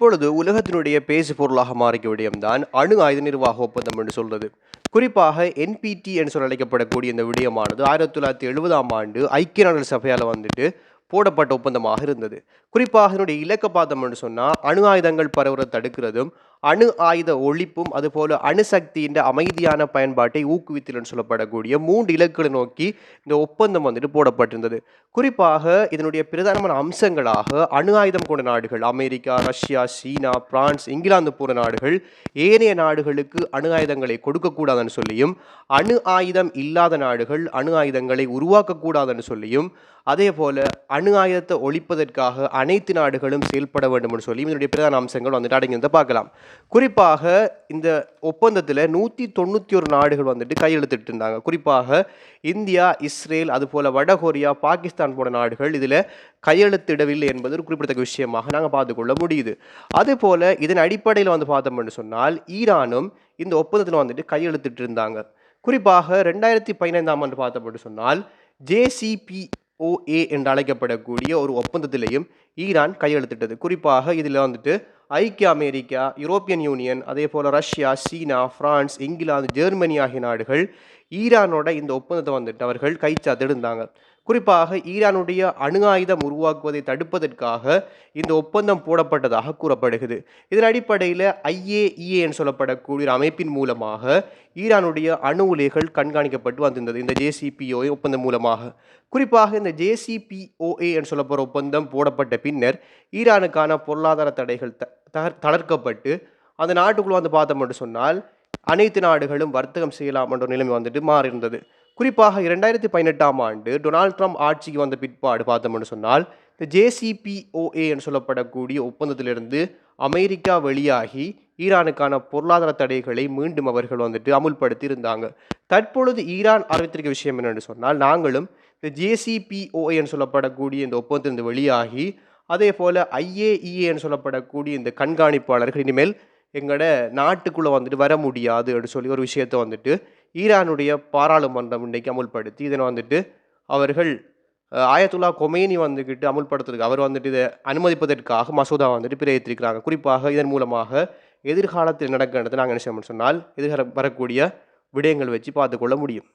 இப்பொழுது உலகத்தினுடைய பேசு பொருளாக மாறிய விடயம்தான் அணு ஆயுத நிர்வாக ஒப்பந்தம் என்று சொல்றது. குறிப்பாக என்பிடி என்று சொல்ல அழைக்கப்படக்கூடிய இந்த விடயமானது ஆயிரத்தி தொள்ளாயிரத்தி எழுபதாம் ஆண்டு ஐக்கிய நாடுகள் சபையால் வந்துட்டு போடப்பட்ட ஒப்பந்தமாக இருந்தது. குறிப்பாக இதனுடைய இலக்க பார்த்தோம் என்று சொன்னால் அணு ஆயுதங்கள் பரவுவதை தடுக்கிறதும் அணு ஆயுத ஒழிப்பும் அதுபோல அணுசக்தியின் அமைதியான பயன்பாட்டை ஊக்குவித்தல் சொல்லப்படக்கூடிய மூன்று இலக்குகளை நோக்கி இந்த ஒப்பந்தம் வந்துட்டு போடப்பட்டிருந்தது. குறிப்பாக இதனுடைய பிரதானமான அம்சங்களாக அணு ஆயுதம் கொண்ட நாடுகள் America Russia China France England போன்ற நாடுகள் ஏனைய நாடுகளுக்கு அணு ஆயுதங்களை கொடுக்கக்கூடாதுன்னு சொல்லியும் அணு ஆயுதம் இல்லாத நாடுகள் அணு ஆயுதங்களை உருவாக்கக்கூடாதுன்னு சொல்லியும் அதே போல அணு ஆயுதத்தை ஒழிப்பதற்காக அனைத்து நாடுகளும் செயல்பட வேண்டும் என்று சொல்லி இதனுடைய பிரதான அம்சங்கள் வந்துட்டு வந்து பார்க்கலாம். குறிப்பாக இந்த ஒப்பந்தத்தில் நூற்றி தொண்ணூற்றி ஒரு நாடுகள் வந்துட்டு கையெழுத்திட்டு இருந்தாங்க. குறிப்பாக இந்தியா இஸ்ரேல் அதுபோல் வடகொரியா பாகிஸ்தான் போன்ற நாடுகள் இதில் கையெழுத்திடவில்லை என்பது ஒரு குறிப்பிடத்தக்க விஷயமாக நாங்கள் பார்த்துக்கொள்ள முடியுது. அதுபோல் இதன் அடிப்படையில் வந்து பார்த்தோம்னு சொன்னால் ஈரானும் இந்த ஒப்பந்தத்தில் வந்துட்டு கையெழுத்திட்டு இருந்தாங்க. குறிப்பாக ரெண்டாயிரத்தி பதினைந்தாம் ஆண்டு பார்த்தப்பட்டு சொன்னால் ஜேசிபி ஓஏ என்று அழைக்கப்படக்கூடிய ஒரு ஒப்பந்தத்திலையும் ஈரான் கையெழுத்திட்டது. குறிப்பாக இதில் வந்துட்டு ஐக்கிய அமெரிக்கா யூரோப்பியன் யூனியன் அதே போல் Russia China France England Germany ஆகிய நாடுகள் ஈரானோட இந்த ஒப்பந்தத்தை வந்துட்டு அவர்கள் கைச்சாத்திருந்தாங்க. குறிப்பாக ஈரானுடைய அணு ஆயுதம் உருவாக்குவதை தடுப்பதற்காக இந்த ஒப்பந்தம் போடப்பட்டதாக கூறப்படுகிறது. இதன் அடிப்படையில் ஐஏஇஏ என்று சொல்லப்படக்கூடிய ஒரு அமைப்பின் மூலமாக ஈரானுடைய அணு உலைகள் கண்காணிக்கப்பட்டு வந்திருந்தது இந்த ஜேசிபிஓஏ ஒப்பந்தம் மூலமாக. குறிப்பாக இந்த ஜேசிபிஓஏ என்று சொல்லப்படுற ஒப்பந்தம் போடப்பட்ட பின்னர் ஈரானுக்கான பொருளாதார தடைகள் த தளர்க்கப்பட்டு அந்த நாட்டுக்குள்ளே வந்து பார்த்தோம் என்று சொன்னால் அனைத்து நாடுகளும் வர்த்தகம் செய்யலாம் என்ற நிலைமை வந்துட்டு மாறியிருந்தது. குறிப்பாக இரண்டாயிரத்தி பதினெட்டாம் ஆண்டு டொனால்ட் ட்ரம்ப் ஆட்சிக்கு வந்த பிற்பாடு பார்த்தோம்னு சொன்னால் இந்த ஜேசிபிஓஏ என்று சொல்லப்படக்கூடிய ஒப்பந்தத்திலிருந்து அமெரிக்கா வெளியாகி ஈரானுக்கான பொருளாதார தடைகளை மீண்டும் அவர்கள் வந்துட்டு அமுல்படுத்தி இருந்தாங்க தற்பொழுது ஈரான் அறிவித்திருக்க விஷயம் என்னென்னு சொன்னால் நாங்களும் இந்த ஜேசிபிஓஏ என்று சொல்லப்படக்கூடிய இந்த ஒப்பந்தத்திலிருந்து வெளியாகி அதே போல் ஐஏஇஏன்னு சொல்லப்படக்கூடிய இந்த கண்காணிப்பாளர்கள் இனிமேல் எங்களோட நாட்டுக்குள்ளே வந்துட்டு வர முடியாது அப்படின்னு சொல்லி ஒரு விஷயத்தை வந்துட்டு ஈரானுடைய பாராளுமன்றம் இன்றைக்கு அமுல்படுத்தி இதனை வந்துட்டு அவர்கள் ஆயத்துல்லா கொமேனி வந்துக்கிட்டு அமுல்படுத்துறதுக்கு அவர் வந்துட்டு இதை அனுமதிப்பதற்காக மசோதா வந்துட்டு பிரித்திருக்கிறாங்க குறிப்பாக இதன் மூலமாக எதிர்காலத்தில் நடக்கின்றதை நாங்கள் என்ன செய்யணும்னு சொன்னால் எதிர்கால வரக்கூடிய விடயங்கள் வச்சு பார்த்துக்கொள்ள முடியும்.